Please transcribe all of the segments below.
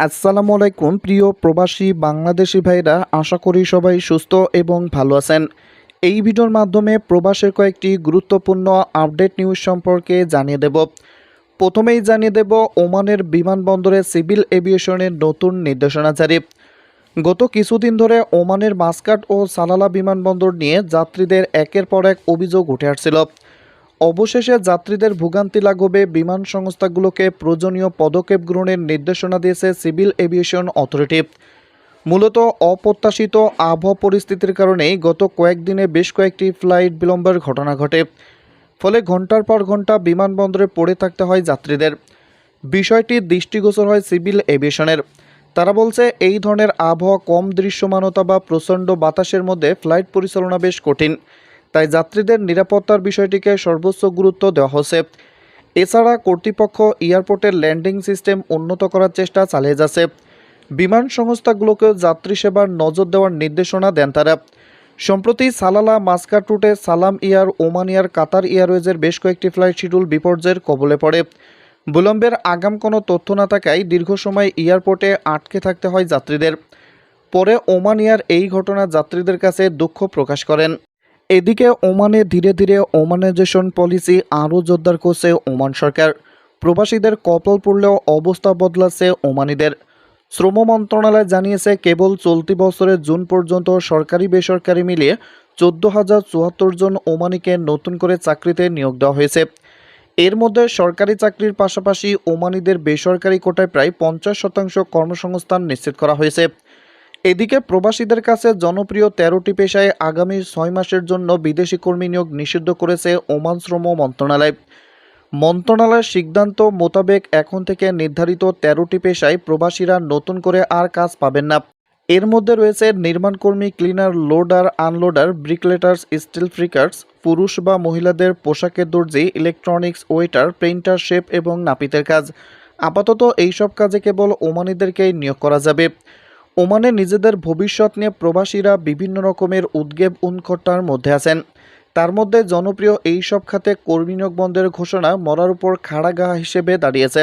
আসসালামু আলাইকুম, প্রিয় প্রবাসী বাংলাদেশি ভাইরা, আশা করি সবাই সুস্থ এবং ভালো আছেন। এই ভিডিওর মাধ্যমে প্রবাসের কয়েকটি গুরুত্বপূর্ণ আপডেট নিউজ সম্পর্কে জানিয়ে দেব। প্রথমেই জানিয়ে দেব, ওমানের বিমানবন্দরে সিভিল এভিয়েশনের নতুন নির্দেশনা জারি। গত কিছুদিন ধরে ওমানের মাস্কাট ও সালালা বিমানবন্দর নিয়ে যাত্রীদের একের পর এক অভিযোগ উঠে আসছিল। অবশেষে যাত্রীদের ভোগান্তি লাঘবে, বিমান সংস্থাগুলোকে প্রয়োজনীয় পদক্ষেপ গ্রহণের নির্দেশনা দিয়েছে সিভিল এভিয়েশন অথরিটি। মূলত অপ্রত্যাশিত আবহাওয়া পরিস্থিতির কারণেই গত কয়েকদিনে বেশ কয়েকটি ফ্লাইট বিলম্বের ঘটনা ঘটে। ফলে ঘণ্টার পর ঘণ্টা বিমানবন্দরে পড়ে থাকতে হয় যাত্রীদের। বিষয়টি দৃষ্টিগোচর হয় সিভিল এভিয়েশনের। তারা বলছে, এই ধরনের আবহাওয়া কম দৃশ্যমানতা বা প্রচণ্ড বাতাসের মধ্যে ফ্লাইট পরিচালনা বেশ কঠিন। তাই যাত্রীদের নিরাপত্তার বিষয়টিকে সর্বোচ্চ গুরুত্ব দেওয়া হচ্ছে এছাড়া কর্তৃপক্ষ এয়ারপোর্টের ল্যান্ডিং সিস্টেম উন্নত করার চেষ্টা চালিয়ে যাচ্ছে। বিমান সংস্থাগুলোকেও যাত্রী সেবার নজর দেওয়ার নির্দেশনা দেন তারা। সম্প্রতি সালালা মাস্কাট রুটে Salam Air, Oman Air, Qatar এয়ারওয়েজের বেশ কয়েকটি ফ্লাইট শিডিউল বিপর্যয়ের কবলে পড়ে। বিলম্বের আগাম কোনো তথ্য না থাকায় দীর্ঘ সময় এয়ারপোর্টে আটকে থাকতে হয় যাত্রীদের। পরে ওমান এয়ার এই ঘটনা যাত্রীদের কাছে দুঃখ প্রকাশ করেন। এদিকে ওমানে ধীরে ধীরে ওমানাইজেশন পলিসি আরও জোরদার করছে ওমান সরকার। প্রবাসীদের কপাল পড়লেও অবস্থা বদলাচ্ছে ওমানিদের। শ্রম মন্ত্রণালয় জানিয়েছে, কেবল চলতি বছরের জুন পর্যন্ত সরকারি বেসরকারি মিলিয়ে চোদ্দ হাজার চুয়াত্তর জন ওমানিকে নতুন করে চাকরিতে নিয়োগ দেওয়া হয়েছে। এর মধ্যে সরকারি চাকরির পাশাপাশি ওমানিদের বেসরকারি কোটায় প্রায় পঞ্চাশ শতাংশ কর্মসংস্থান নিশ্চিত করা হয়েছে। এদিকে প্রবাসীদের কাছে জনপ্রিয় তেরোটি পেশায় আগামী ছয় মাসের জন্য বিদেশি কর্মী নিয়োগ নিষিদ্ধ করেছে ওমান শ্রম মন্ত্রণালয়। মন্ত্রণালয়ের সিদ্ধান্ত মোতাবেক এখন থেকে নির্ধারিত তেরোটি পেশায় প্রবাসীরা নতুন করে আর কাজ পাবেন না। এর মধ্যে রয়েছে নির্মাণকর্মী cleaner, loader, unloader, bricklayers, steel fixers, পুরুষ বা মহিলাদের পোশাকের দর্জি, ইলেকট্রনিক্স, ওয়েটার প্রিন্টার শেপ এবং নাপিতের কাজ। আপাতত এইসব কাজে কেবল ওমানিদেরকেই নিয়োগ করা যাবে। ওমানে নিজেদের ভবিষ্যৎ নিয়ে প্রবাসীরা বিভিন্ন রকমের উদ্বেগ উৎকটার মধ্যে আছেন। তার মধ্যে জনপ্রিয় এই সব খাতে কর্মী নিয়োগ বন্ধের ঘোষণা মরার উপর খাড়া গা হিসেবে দাঁড়িয়েছে।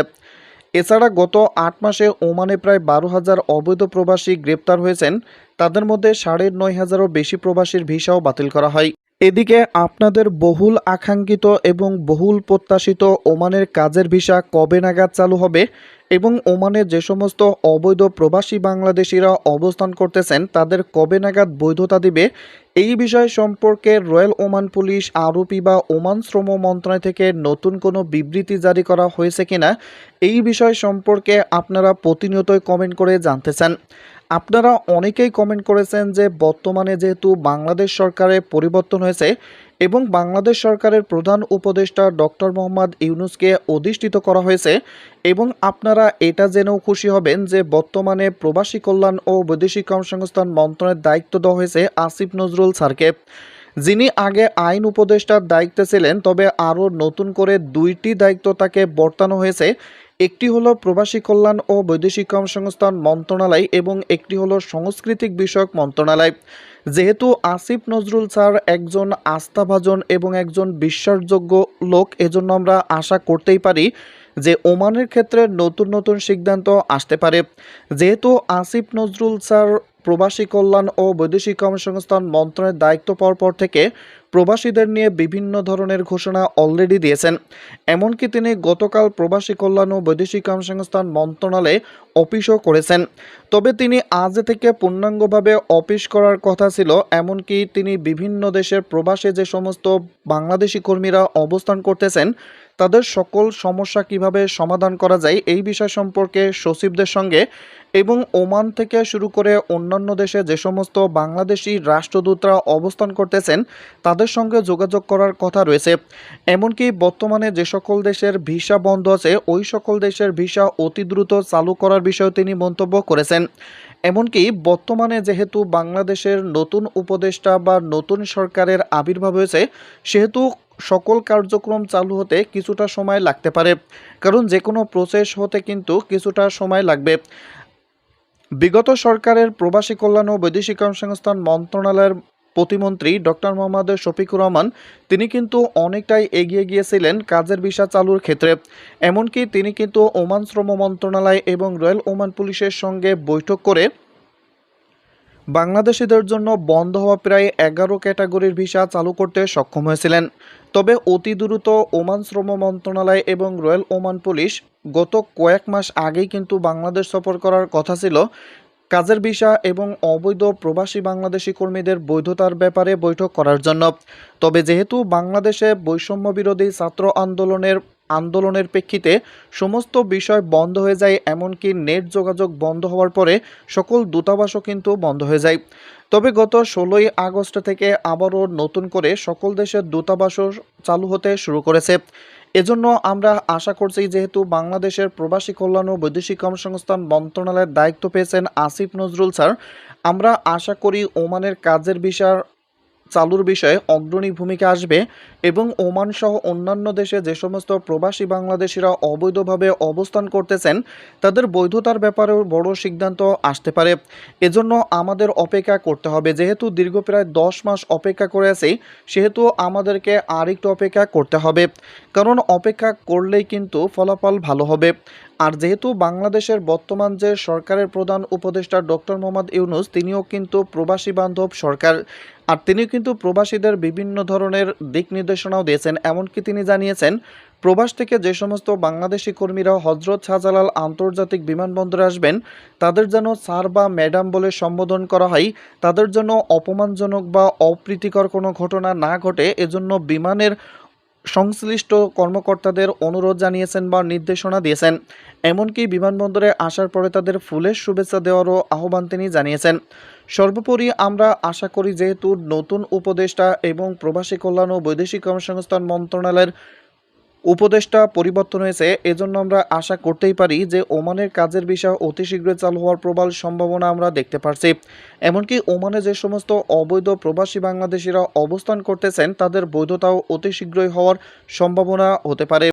এছাড়া গত আট মাসে ওমানে প্রায় বারো হাজার অবৈধ প্রবাসী গ্রেপ্তার হয়েছেন। তাদের মধ্যে সাড়ে নয় হাজারও বেশি প্রবাসীর ভিসাও বাতিল করা হয়। এদিকে আপনাদের বহুল আকাঙ্ক্ষিত এবং বহুল প্রত্যাশিত ওমানের কাজের ভিসা কবে নাগাদ চালু হবে এবং ওমানে যে সমস্ত অবৈধ প্রবাসী বাংলাদেশিরা অবস্থান করতেছেন, তাদের কবে নাগাদ বৈধতা দিবে, এই বিষয় সম্পর্কে রয়্যাল ওমান পুলিশ আরোপি বা ওমান শ্রম মন্ত্রণালয় থেকে নতুন কোনো বিবৃতি জারি করা হয়েছে কিনা, এই বিষয় সম্পর্কে আপনারা প্রতিনিয়তই কমেন্ট করে জানতে চান। আপনারা অনেকেই কমেন্ট করেছেন যে বর্তমানে যেহেতু বাংলাদেশ সরকারে পরিবর্তন হয়েছে এবং বাংলাদেশ সরকারের প্রধান উপদেষ্টা ডক্টর মোহাম্মদ ইউনুসকে অধিষ্ঠিত করা হয়েছে এবং আপনারা এটা জেনেও খুশি হবেন যে বর্তমানে প্রবাসী কল্যাণ ও বৈদেশিক কর্মসংস্থান মন্ত্রণের দায়িত্ব দেওয়া হয়েছে আসিফ নজরুল স্যারকে। যিনি আগে আইন উপদেষ্টার দায়িত্বে ছিলেন, তবে আরও নতুন করে দুইটি দায়িত্ব তাকে বর্তানো হয়েছে। একটি হলো প্রবাসী কল্যাণ ও বৈদেশিক কর্মসংস্থান মন্ত্রণালয় এবং একটি হলো সাংস্কৃতিক বিষয়ক মন্ত্রণালয়। যেহেতু আসিফ নজরুল স্যার একজন আস্থাভাজন এবং একজন বিশ্বাসযোগ্য লোক, এজন্য আমরা আশা করতেই পারি যে ওমানের ক্ষেত্রে নতুন নতুন সিদ্ধান্ত আসতে পারে। যেহেতু আসিফ নজরুল স্যার প্রবাসী কল্যাণ ও বৈদেশিক কর্মসংস্থান মন্ত্রণের দায়িত্ব পাওয়ার পর থেকে প্রবাসীদের নিয়ে বিভিন্ন ধরনের ঘোষণা অলরেডি দিয়েছেন। এমনকি তিনি গতকাল প্রবাসী কল্যাণ ও বৈদেশিক কর্মসংস্থান মন্ত্রণালয়ে অফিসও করেছেন। তবে তিনি আজ থেকে পূর্ণাঙ্গভাবে অফিস করার কথা ছিল, এমনকি তিনি বিভিন্ন দেশের প্রবাসে যে সমস্ত বাংলাদেশি কর্মীরা অবস্থান করতেছেন, তাদের সকল সমস্যা কীভাবে সমাধান করা যায় এই বিষয় সম্পর্কে সচিবদের সঙ্গে এবং ওমান থেকে শুরু করে অন্যান্য দেশে যে সমস্ত বাংলাদেশি রাষ্ট্রদূতরা অবস্থান করতেছেন, তাদের সঙ্গে যোগাযোগ করার কথা রয়েছে। এমনকি বর্তমানে যে সকল দেশের ভিসা বন্ধ আছে, ওই সকল দেশের ভিসা অতি দ্রুত চালু করার বিষয়ে তিনি মন্তব্য করেছেন। এমনকি বর্তমানে যেহেতু বাংলাদেশের নতুন উপদেষ্টা বা নতুন সরকারের আবির্ভাব হয়েছে, সেহেতু সকল কার্যক্রম চালু হতে কিছুটা সময় লাগতে পারে। কারণ যে কোনো প্রসেস হতে কিন্তু কিছুটা সময় লাগবে। বিগত সরকারের প্রবাসী কল্যাণ ও বৈদেশিক কর্মসংস্থান মন্ত্রণালয়ের প্রতিমন্ত্রী ডক্টর মোহাম্মদ শফিকুর রহমান, তিনি কিন্তু অনেকটাই এগিয়ে গিয়েছিলেন কাজের ভিসা চালুর ক্ষেত্রে। এমনকি তিনি কিন্তু ওমান শ্রম মন্ত্রণালয় এবং রয়্যাল ওমান পুলিশের সঙ্গে বৈঠক করে বাংলাদেশিদের জন্য বন্ধ হওয়া প্রায় এগারো ক্যাটাগরির ভিসা চালু করতে সক্ষম হয়েছিলেন। তবে অতি দ্রুত ওমান শ্রম মন্ত্রণালয় এবং রয়্যাল ওমান পুলিশ গত কয়েক মাস আগেই কিন্তু বাংলাদেশ সফর করার কথা ছিল। কাজের ভিসা এবং অবৈধ প্রবাসী বাংলাদেশি কর্মীদের বৈধতার ব্যাপারে বৈঠক করার জন্য। তবে যেহেতু বাংলাদেশে বৈষম্য বিরোধী ছাত্র আন্দোলনের আন্দোলনের প্রেক্ষিতে সমস্ত বিষয় বন্ধ হয়ে যায়, এমনকি নেট যোগাযোগ বন্ধ হওয়ার পরে সকল দূতাবাসও কিন্তু বন্ধ হয়ে যায়। তবে গত ষোলোই আগস্ট থেকে আবারও নতুন করে সকল দেশের দূতাবাসও চালু হতে শুরু করেছে। এজন্য আমরা আশা করছি যেহেতু বাংলাদেশের প্রবাসী কল্যাণ ও বৈদেশিক কর্মসংস্থান মন্ত্রণালয়ের দায়িত্ব পেয়েছেন আসিফ নজরুল স্যার। আমরা আশা করি ওমানের কাজের বিষয় চালুর বিষয়ে অগ্রণী ভূমিকা আসবে এবং ওমান সহ অন্যান্য দেশে যে সমস্ত প্রবাসী বাংলাদেশিরা অবৈধভাবে অবস্থান করতেছেন, তাদের বৈধতার ব্যাপারেও বড় সিদ্ধান্ত আসতে পারে। এজন্য আমাদের অপেক্ষা করতে হবে। যেহেতু দীর্ঘ প্রায় দশ মাস অপেক্ষা করে আছি, সেহেতু আমাদেরকে আরেকটু অপেক্ষা করতে হবে। কারণ অপেক্ষা করলেই কিন্তু ফলাফল ভালো হবে। আর যেহেতু বাংলাদেশের বর্তমান যে সরকারের প্রধান উপদেষ্টা ডক্টর মোহাম্মদ ইউনুস, তিনিও কিন্তু প্রবাসী বান্ধব সরকার। আর তিনি কিন্তু প্রবাসীদের বিভিন্ন ধরনের দিক নির্দেশনাও দিয়েছেন। এমনকি তিনি জানিয়েছেন, প্রবাস থেকে যে সমস্ত বাংলাদেশি কর্মীরা হজরত শাহজালাল আন্তর্জাতিক বিমানবন্দরে আসবেন, তাদের যেন স্যার বা ম্যাডাম বলে সম্বোধন করা হয়, তাদের জন্য অপমানজনক বা অপ্রীতিকর কোনো ঘটনা না ঘটে, এজন্য বিমানের সংশ্লিষ্ট কর্মকর্তাদের অনুরোধ জানিয়েছেন বা নির্দেশনা দিয়েছেন। এমনকি বিমানবন্দরে আসার পরে তাদের ফুলের শুভেচ্ছা দেওয়ারও আহ্বান তিনি জানিয়েছেন। সর্বোপরি আমরা আশা করি যেহেতু নতুন উপদেষ্টা এবং প্রবাসী কল্যাণ ও বৈদেশিক কর্মসংস্থান মন্ত্রণালয়ের উপদেষ্টা পরিবর্তন হয়েছে। এজন্য আমরা আশা করতেই পারি যে ওমানের কাজের বিষয় অতি শীঘ্রই চালু হওয়ার প্রবল সম্ভাবনা আমরা দেখতে পারছি। এমনকি ওমানে যে সমস্ত অবৈধ প্রবাসী বাংলাদেশিরা অবস্থান করতেছেন, তাদের বৈধতাও অতি শীঘ্রই হওয়ার সম্ভাবনা হতে পারে।